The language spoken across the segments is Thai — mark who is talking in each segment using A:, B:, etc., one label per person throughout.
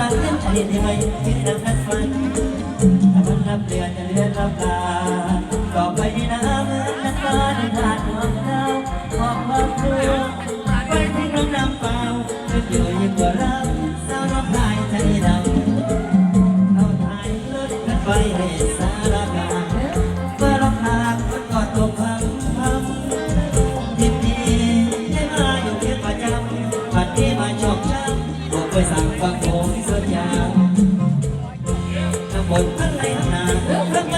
A: รักเล่นดีตหม่คินนั้นมันถ้นนัเดือจะเลือนรัาต่อไปน้ำนั้นฟ้าในผาดวงดาวมองความรู้ไปที่น้น้ำเปล่าจะอยู่ยิ่งกว่าเราเศร้าน้ำลายใจดำ
B: เอาทยเลิกกันปให้ Thank.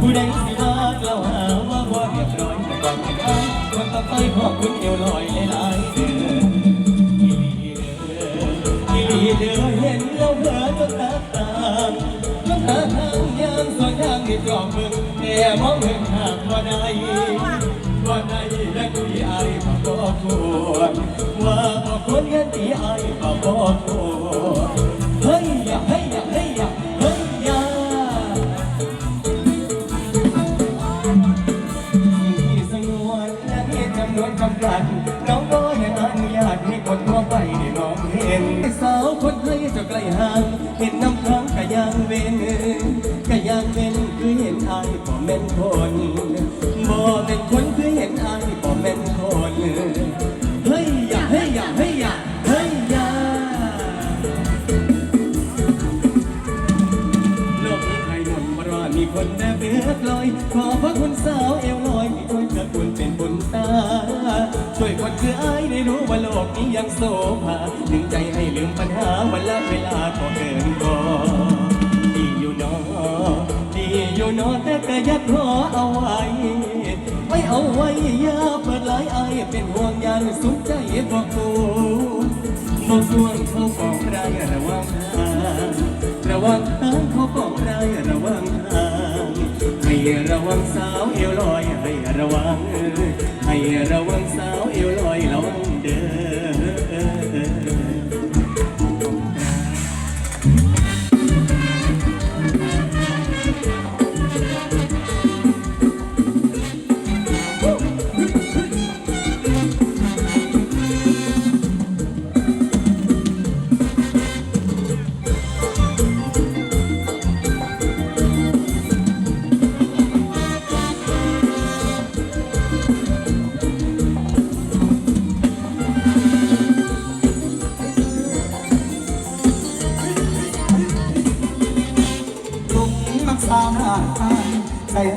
B: ผู้ใดสิลากเราหาว่าบ่เรียบร้อยแต่ก่อนเป็นอ้ายคนตะไคร้ขอบคุณ
C: เอ
A: วลอยหลายๆเดือนอีหลีเดือเห็นแล้วเผลอจนน้ำตาจนตาทางยามสวนทางที่จอบมึงแต่มองเห็นหากว่าใด ونيلك أي فقطون وأقول يدي أي فقطون هيا هيا เฮี هيا ที่สงวนและมีจำนวนจำกัดน้องก็ยังอนุากให้คนทั่วไปได้มองเห็นสาวคนใทยจะไกลห่างเห็นน้ำค้างกะยังเวนกะยังเวนคือเห็นอายก็เม่นคน มีคนแม่เบือกลอย ขอพระคุณสาวเอวลอยที่ช่วยเกิดคุณเป็นบุญตา ช่วยคนคืออายได้รู้ว่าโลกนี้ยังโสภาดึงใจให้ลืมปัญหาวันละเวลาก็เกินพอดีอยู่เนอดีอยู่เนอแต่ก็อยักขอเอาไว้ ไว้เอาไว้อย่าเปิดหลายอายเป็นห่วงยานสุดใจบอกกูบอกส่วนเขาบอกใครระวังทางระวังทางเขาบอกไรระวังทาง ให้ระวังสาวเอวลอยให้ระวังให้ระวังสาว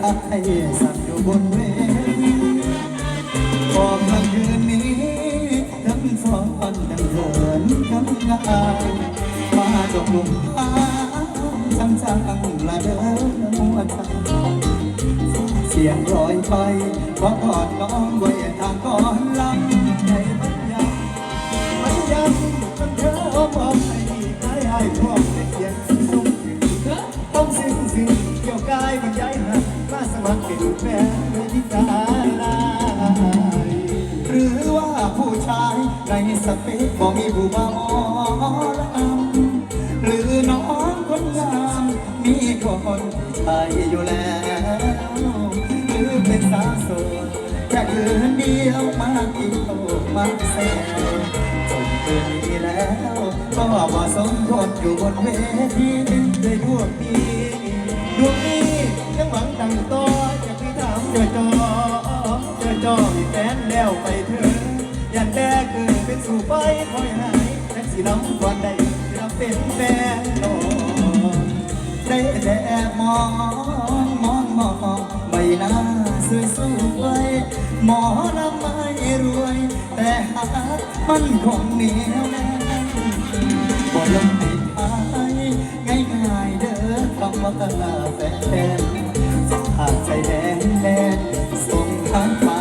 A: อาย
D: สั่งอยู่บนเวทีพอเมื่อคืนนี้ทั้งสองวันยังเหินกันงานมาจบลุ่มพาจังช่างละเดินหัวใจเสียงลอยไปเพราะกอดน้องไว้ทางก่อนลำ กมาสมัครเป็นแฟนเลยที่ตาลายหรือว่าผู้ชายในสเปคบ่มีผู้มาหมอลำหรือน้องคนงามมีคนชายอยู่แล้วหรือเป็นสาวโสดแค่คืนเดียวมากินโตมาแซวจนเกินนี้แล้ว ก็บ่สมควรอยู่บนเวทีด้วยดวงดี อบมองมองมองใบหน้าสวยสวยหมอลำไม่รวย แต่หามันคงเหนียวแน่นบ่ยอมให้ทายง่ายง่ายเด้อคำว่าตาแฟนจะขาดใจแดงแดงส่งทาง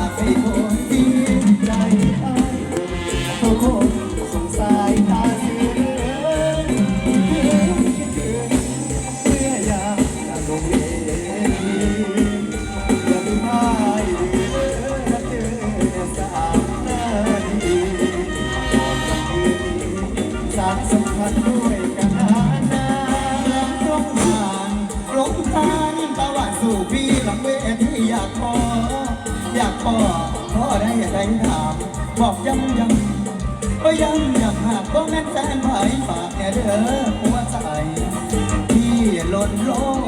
D: ยังอยากหากบ่แม่นแฟนไผ่ฝากแค่เด้อหัวใจที่หล่นลง